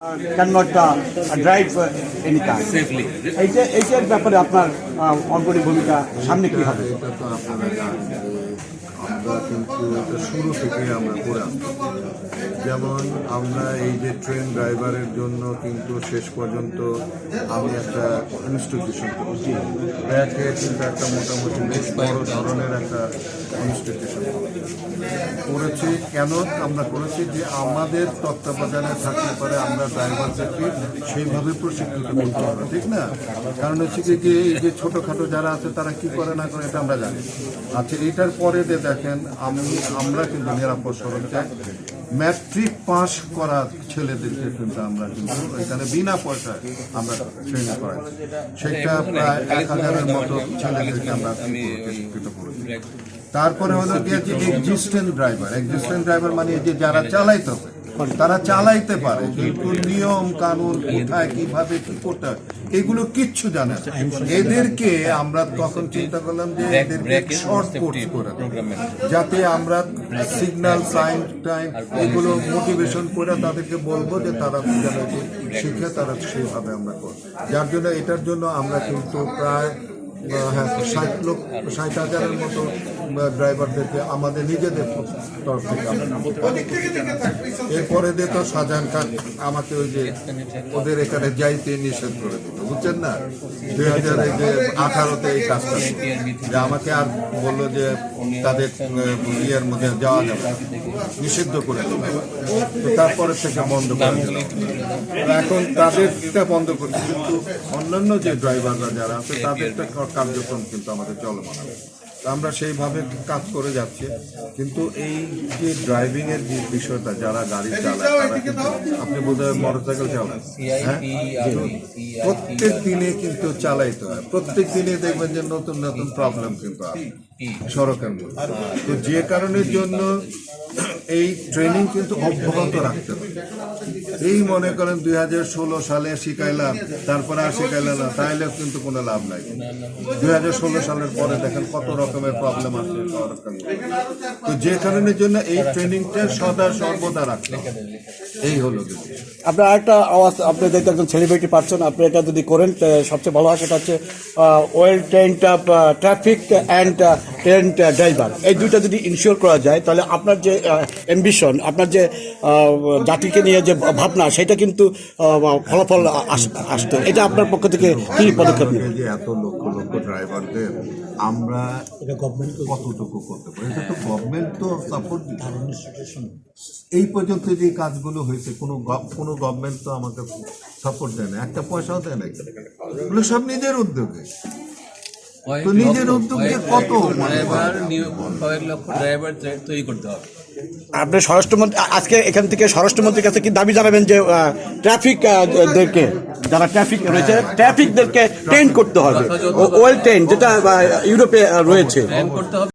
cannot uh, drive uh, any car. safely. এইটা এইটার ব্যাপারে আপনার অগ্রণী ভূমিকা সামনে কি হবে? আমরা কিন্তু এটা শুরু থেকে আমরা করে যেমন আমরা এই যে ট্রেন ড্রাইভারের জন্য কিন্তু শেষ পর্যন্ত আমি একটা ইনস্টিটিউশন করেছি। ব্যাকে কিন্তু একটা মোটামুটি বেশ বড় ধরনের একটা ইনস্টিটিউশন করেছি। কেন? আমরা করেছি যে আমাদের তত্ত্বাবধানে থাকতে পারে আমরা ড্রাইভারদেরকে সেইভাবে প্রশিক্ষিত করতে হবে ঠিক না? কারণ হচ্ছে কি যে এই যে ছোটোখাটো যারা আছে তারা কি করে না করে এটা আমরা জানি। আচ্ছা এটার পরে যে দেখেন আমি আমরা কিন্তু নিরাপদ সড়ক চাই। ম্যাট্রিক পাস করা ছেলেদেরকে কিন্তু আমরা কিন্তু এখানে বিনা পয়সায় আমরা ট্রেনিং করাচ্ছি। সেটা প্রায় এক হাজারের মতো ছেলেদেরকে আমরা তারপরে হলো গিয়ে যে এক্সিস্টেন্ট ড্রাইভার এক্সিস্টেন্ট ড্রাইভার মানে যে যারা চালাইতে হবে তারা চালাইতে পারে কিন্তু নিয়ম কানুন কোথায় কীভাবে কি করতে হয় এগুলো কিচ্ছু জানে না। এদেরকে আমরা তখন চিন্তা করলাম যে এদেরকে শর্ট কোর্স করে যাতে আমরা সিগন্যাল সাইন টাইম এগুলো মোটিভেশন করে তাদেরকে বলব যে তারা যেন শিখে তারা সেইভাবে আমরা করব। যার জন্য এটার জন্য আমরা কিন্তু প্রায় ষাট লোক, ষাট হাজারের মতো ড্রাইভারদেরকে আমাদের নিজেদের তরফ থেকে এরপরে দিয়ে তো শাহজাহান খান আমাকে ওই যে ওদের এখানে যাইতে নিষেধ করে দিল, বুঝছেন না? দুই হাজার যে আঠারোতে এই কাজটা যে আমাকে আর বলল যে তাদের ইয়ের মধ্যে যাওয়া যাবে নিষিদ্ধ করে দিল। তারপরে থেকে বন্ধ করে এখন তাদেরটা বন্ধ করছে কিন্তু অন্যান্য যে ড্রাইভাররা যারা আছে, তাদেরটা কার্যক্রম কিন্তু আমাদের চলমান আছে। আমরা সেইভাবে কাজ করে যাচ্ছি। কিন্তু এই যে ড্রাইভিং এর যে বিষয়টা যারা গাড়ি চালায় তারা কিন্তু আপনি বোধহয় মোটরসাইকেল চালান। হ্যাঁ? প্রত্যেক দিনে কিন্তু চালাইতে হয়। প্রত্যেক দিনে দেখবেন যে নতুন নতুন প্রবলেম কিন্তু সড়কের মধ্যে। তো যে কারণের জন্য এই ট্রেনিং কিন্তু অব্যাহত রাখতে হবে। এই মনে করেন দুই হাজার ষোলো সালে শিখাইলাম তারপরে আর শিখাইলাম না, তাইলে কিন্তু কোনো লাভ নাই। দুই হাজার ষোলো সালের পরে দেখেন কত রকমের প্রবলেম মধ্যে। তো যে কারণের জন্য এই ট্রেনিংটা সদা সর্বদা রাখতে এই হলো আপনার একটা আওয়াজ, আপনি যেহেতু একজন সেলিব্রিটি পাচ্ছেন, আপনি এটা যদি করেন সবচেয়ে ভালো হয় সেটা হচ্ছে well trained traffic and trained driver এই দুইটা যদি ইনশিওর করা যায়, তাহলে আপনার যে অ্যাম্বিশন আপনার যে জাতিকে নিয়ে যে ভাবনা সেটা কিন্তু ফলাফল আস- আসতো। এটা আপনার পক্ষ থেকে কি পদক্ষেপ নেবেন? এই যে এত লক্ষ লক্ষ ড্রাইভারদের আমরা কতটুকু করতে পারি? এটা তো গভর্নমেন্ট তো সাপোর্ট এই পর্যন্ত যে কাজগুলো হয়েছে কোনো কোনো গভর্নমেন্ট তো আমাকে সাপোর্ট দেয় না। একটা পয়সাও দেয় না এগুলো সব নিজের উদ্যোগে। তো নিজের উদ্যোগে কত মানে ড্রাইভার নিয়োগ কয়েক লক্ষ ড্রাইভার তৈরি করতে হবে। আপনি স্বরাষ্ট্রমন্ত্রী আজকে এখান থেকে স্বরাষ্ট্রমন্ত্রীর কাছে কি দাবি জানাবেন যে ট্রাফিক দেরকে? যারা ট্রাফিক রয়েছে ট্রাফিকদেরকে ট্রেন করতে হবে। ওয়েল ট্রেন যেটা ইউরোপে রয়েছে। প্ল্যান করতে হবে।